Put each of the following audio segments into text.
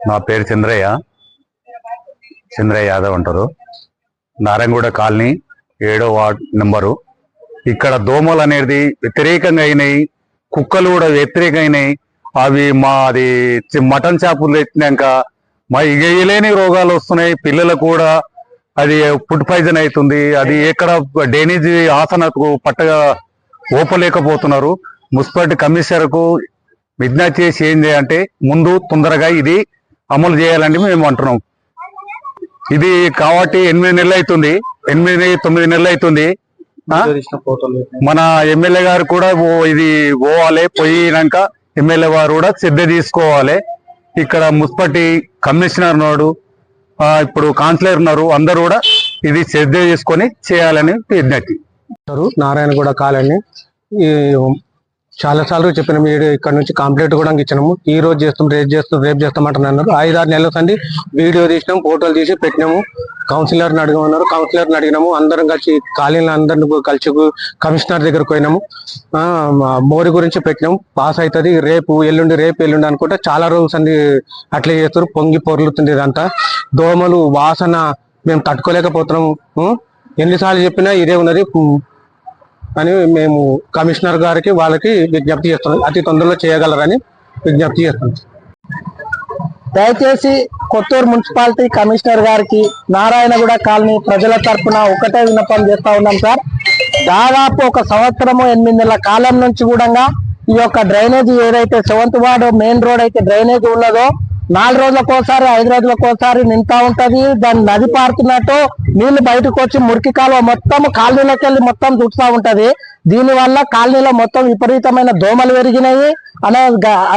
నా పేరు చంద్రయ్య. చంద్రయ్య యాదవ్ అంటారు. నారాయణగూడ కాలనీ ఏడో వార్డ్ నెంబరు. ఇక్కడ దోమలు అనేది వ్యతిరేకంగా అయినాయి. కుక్కలు కూడా వ్యతిరేకమైనాయి అవి మా అది మటన్ షాపులు తెచ్చినాక మా ఇగలేని రోగాలు వస్తున్నాయి. పిల్లలకు కూడా అది ఫుడ్ పాయిజన్ అవుతుంది. అది ఎక్కడ డ్రైనేజ్ ఆసనకు పట్టగా ఓపలేకపోతున్నారు మున్సిపాలిటీ కమిషనర్కు విజ్ఞప్తి చేసి ఏం చేయాలంటే ముందు తొందరగా ఇది అమలు చేయాలని మేము అంటున్నాం. ఇది కాబట్టి ఎనిమిది నెలలు అవుతుంది. ఎనిమిది తొమ్మిది నెలలు అవుతుంది. మన ఎమ్మెల్యే గారు కూడా ఇది పోవాలి. పోయినాక ఎమ్మెల్యే వారు కూడా శ్రద్ధ తీసుకోవాలి. ఇక్కడ మున్సిపాలిటీ కమిషనర్ ఉన్నాడు. ఇప్పుడు కాన్సిలర్ ఉన్నారు. అందరు కూడా ఇది శ్రద్ధ చేసుకొని చేయాలని విజ్ఞప్తి. నారాయణగూడ కాలనీ ఈ చాలా సార్లు చెప్పిన మీరు ఇక్కడ నుంచి కంప్లీట్ కూడా ఇచ్చినాము. ఈ రోజు చేస్తాం రేపు చేస్తాం రేపు చేస్తామంటున్నారు. ఐదారు నెలల సండి వీడియో తీసినాం ఫోటోలు తీసి పెట్టినాము. కౌన్సిలర్ని అడగమన్నారు. కౌన్సిలర్ని అడిగినాము. అందరం కలిసి కాలనీలో అందరిని కలిసి కమిషనర్ దగ్గరకు పోయినాము. ఆ, మా మోరి గురించి పెట్టినాము. పాస్ అవుతుంది రేపు ఎల్లుండి రేపు ఎల్లుండి అనుకుంటే చాలా రోజులు సండి అట్లే చేస్తారు. పొంగి పొర్లుతుంది ఇదంతా. దోమలు వాసన మేము తట్టుకోలేకపోతున్నాము. ఎన్నిసార్లు చెప్పినా ఇదే ఉన్నది. అని మేము కమిషనర్ గారికి వాళ్ళకి విజ్ఞప్తి చేస్తున్నాం. అతి తొందరలో చేయగలరని విజ్ఞప్తి చేస్తున్నాం. దయచేసి కొత్తూరు మున్సిపాలిటీ కమిషనర్ గారికి నారాయణగూడ కాలనీ ప్రజల తరఫున ఒకటే విన్నపం చేస్తా ఉన్నాం సార్. దాదాపు ఒక సంవత్సరము ఎనిమిది నెలల కాలం నుంచి కూడా ఈ యొక్క డ్రైనేజీ ఏదైతే సెవెంత్ వార్డు మెయిన్ రోడ్ అయితే డ్రైనేజ్ ఉన్నదో నాలుగు రోజులకు ఒకసారి ఐదు రోజులకు ఒకసారి నింతా ఉంటది. దాని నది పారుతున్నట్టు నీళ్ళు బయటకు వచ్చి మురికి కాలువ మొత్తం కాలనీలోకి వెళ్ళి మొత్తం చుట్టుతా ఉంటది. దీని వల్ల కాలనీలో మొత్తం విపరీతమైన దోమలు పెరిగినాయి అనే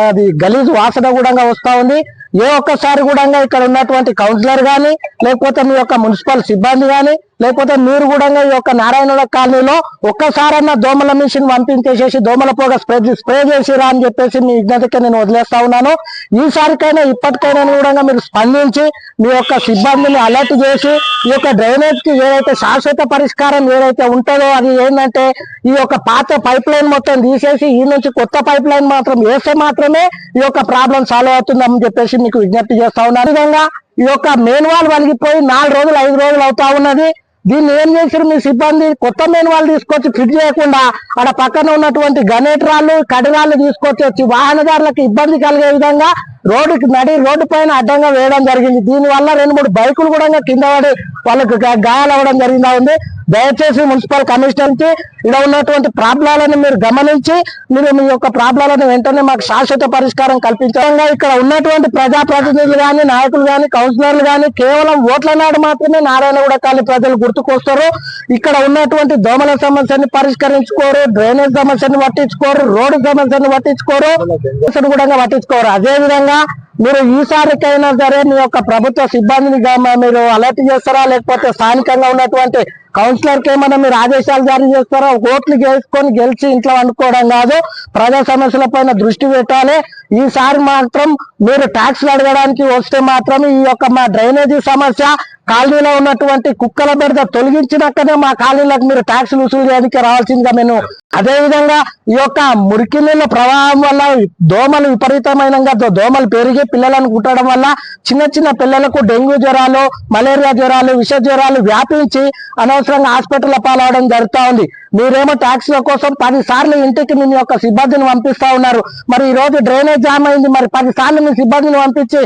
అది గలీజ్ వాసన కూడా వస్తా ఉంది. ఏ ఒక్కసారి కూడా ఇక్కడ ఉన్నటువంటి కౌన్సిలర్ గాని లేకపోతే మీ యొక్క మున్సిపల్ సిబ్బంది గాని లేకపోతే మీరు కూడా ఈ యొక్క నారాయణ కాలనీలో ఒక్కసారన్నా దోమల మిషన్ పంపించేసేసి దోమల పొగ స్ప్రే స్ప్రే చేసిరా అని చెప్పేసి మీ విజ్ఞతకి నేను వదిలేస్తా ఉన్నాను. ఈసారికైనా ఇప్పటికైనా కూడా మీరు స్పందించి మీ యొక్క సిబ్బందిని అలర్ట్ చేసి ఈ యొక్క డ్రైనేజ్కి ఏదైతే శాశ్వత పరిష్కారం ఏదైతే ఉంటుందో అది ఏంటంటే ఈ యొక్క పాత పైప్ లైన్ మొత్తం తీసేసి ఈ నుంచి కొత్త పైప్ లైన్ మాత్రం వేస్తే మాత్రమే ఈ యొక్క ప్రాబ్లం సాల్వ్ అవుతుందని చెప్పేసి మీకు విజ్ఞప్తి చేస్తా ఉన్నాను విధంగా ఈ యొక్క మెయిన్ వాల్ వలిగిపోయి నాలుగు రోజులు ఐదు రోజులు అవుతా ఉన్నది. దీన్ని ఏం చేశారు మీ సిబ్బంది? కొత్త మెయిన్ వాళ్ళు తీసుకొచ్చి ఫిట్ చేయకుండా అక్కడ పక్కన ఉన్నటువంటి గనేట్రాళ్ళు కడిరాళ్ళు తీసుకొచ్చి వచ్చి వాహనదారులకు ఇబ్బంది కలిగే విధంగా రోడ్డుకి నడి రోడ్డు పైన అడ్డంగా వేయడం జరిగింది. దీని వల్ల రెండు మూడు బైకులు కూడా కింద పడి వాళ్ళకి గాయాలవ్వడం జరిగిందా ఉంది. దయచేసి మున్సిపల్ కమిషనర్కి ఇక్కడ ఉన్నటువంటి ప్రాబ్లాలను మీరు గమనించి మీరు మీ యొక్క ప్రాబ్లాలను వెంటనే మాకు శాశ్వత పరిష్కారం కల్పించడంగా ఇక్కడ ఉన్నటువంటి ప్రజాప్రతినిధులు కానీ నాయకులు కానీ కౌన్సిలర్లు కానీ కేవలం ఓట్ల నాడు మాత్రమే నారాయణగూడ కాలనీ ప్రజలు గుర్తుకొస్తారు. ఇక్కడ ఉన్నటువంటి దోమల సమస్యని పరిష్కరించుకోరు డ్రైనేజ్ సమస్యను పట్టించుకోరు రోడ్డు సమస్యను పట్టించుకోరు కూడా పట్టించుకోరు. అదే విధంగా మీరు ఈసారికైనా సరే మీ యొక్క ప్రభుత్వ సిబ్బందిని మీరు అలర్ట్ చేస్తారా లేకపోతే స్థానికంగా ఉన్నటువంటి కౌన్సిలర్కి ఏమైనా మీరు ఆదేశాలు జారీ చేస్తారా? ఓట్లు గెలుచుకొని గెలిచి ఇంట్లో వండుకోవడం కాదు ప్రజా సమస్యల పైన దృష్టి పెట్టాలి. ఈసారి మాత్రం మీరు ట్యాక్స్లు అడగడానికి వస్తే మాత్రం ఈ యొక్క మా డ్రైనేజీ సమస్య కాలనీలో ఉన్నటువంటి కుక్కల బెడద తొలగించినాకనే మా కాలనీలకు మీరు ట్యాక్స్ వసూలు చేయడానికి రావాల్సిందిగా నేను అదే విధంగా ఈ యొక్క మురికి నీళ్ళ ప్రవాహం వల్ల దోమలు విపరీతమైన దోమలు పెరిగి పిల్లలను కుట్టడం వల్ల చిన్న చిన్న పిల్లలకు డెంగ్యూ జ్వరాలు మలేరియా జ్వరాలు విష జ్వరాలు వ్యాపించి అనవసరంగా హాస్పిటల్ పాలవడం జరుగుతూ ఉంది. మీరేమో ట్యాక్సీల కోసం పది సార్లు ఇంటికి మీ యొక్క సిబ్బందిని పంపిస్తా ఉన్నారు. మరి ఈ రోజు డ్రైనేజ్ జామ్ అయింది. మరి పది సార్లు మీ సిబ్బందిని పంపించి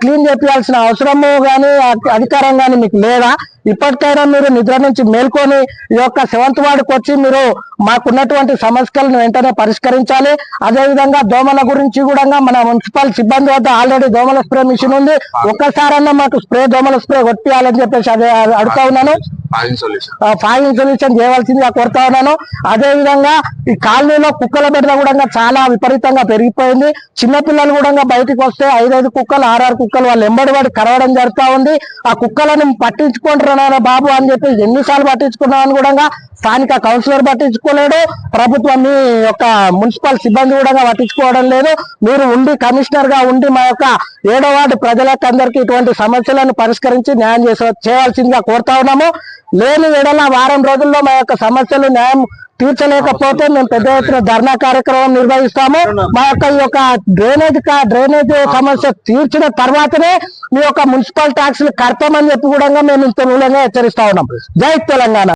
క్లీన్ చేపించాల్సిన అవసరము కానీ అధికారం కానీ మీకు లేదా? ఇప్పటికైనా మీరు నిద్ర నుంచి మేల్కొని ఈ యొక్క సెవెంత్ వార్డుకు వచ్చి మీరు మాకున్నటువంటి సమస్యలను వెంటనే పరిష్కరించాలి. అదే విధంగా దోమల గురించి కూడా మన మున్సిపల్ సిబ్బంది వద్ద ఆల్రెడీ దోమల స్ప్రే మిషన్ ఉంది. ఒక్కసారన్నా మాకు స్ప్రే దోమల స్ప్రే కొట్టియాలని చెప్పేసి అదే అడుగుతా ఉన్నాను. Fine solution. చేయవలసిందిగా కోరుతా ఉన్నాను. అదే విధంగా ఈ కాలనీలో కుక్కల బెడద కూడా చాలా విపరీతంగా పెరిగిపోయింది. చిన్న పిల్లలు కూడా బయటికి వస్తే ఐదైదు కుక్కలు ఆరారు కుక్కలు వాళ్ళు ఎంబడి వాడి కరవడం జరుగుతా ఉంది. ఆ కుక్కలను పట్టించుకుంటున్నారా బాబు అని చెప్పి ఎన్నిసార్లు పట్టించుకున్నామని కూడా స్థానిక కౌన్సిలర్ పట్టించుకోలేడు. ప్రభుత్వం మీ యొక్క మున్సిపల్ సిబ్బంది కూడా పట్టించుకోవడం లేదు. మీరు ఉండి కమిషనర్గా ఉండి మా యొక్క ఏడో వార్డు ప్రజలకు అందరికీ ఇటువంటి సమస్యలను పరిష్కరించి న్యాయం చేసే చేయవలసిందిగా కోరుతా ఉన్నాము. లేని ఎడల వారం రోజుల్లో మా యొక్క సమస్యలు న్యాయం తీర్చలేకపోతే మేము పెద్ద ఎత్తున ధర్నా కార్యక్రమం నిర్వహిస్తాము. మా యొక్క ఈ యొక్క డ్రైనేజ్ డ్రైనేజ్ సమస్య తీర్చిన తర్వాతనే మీ యొక్క మున్సిపల్ ట్యాక్స్ కడతామని చెప్పి కూడా మేము ఇంత మూలంగా హెచ్చరిస్తా ఉన్నాం. జై తెలంగాణ.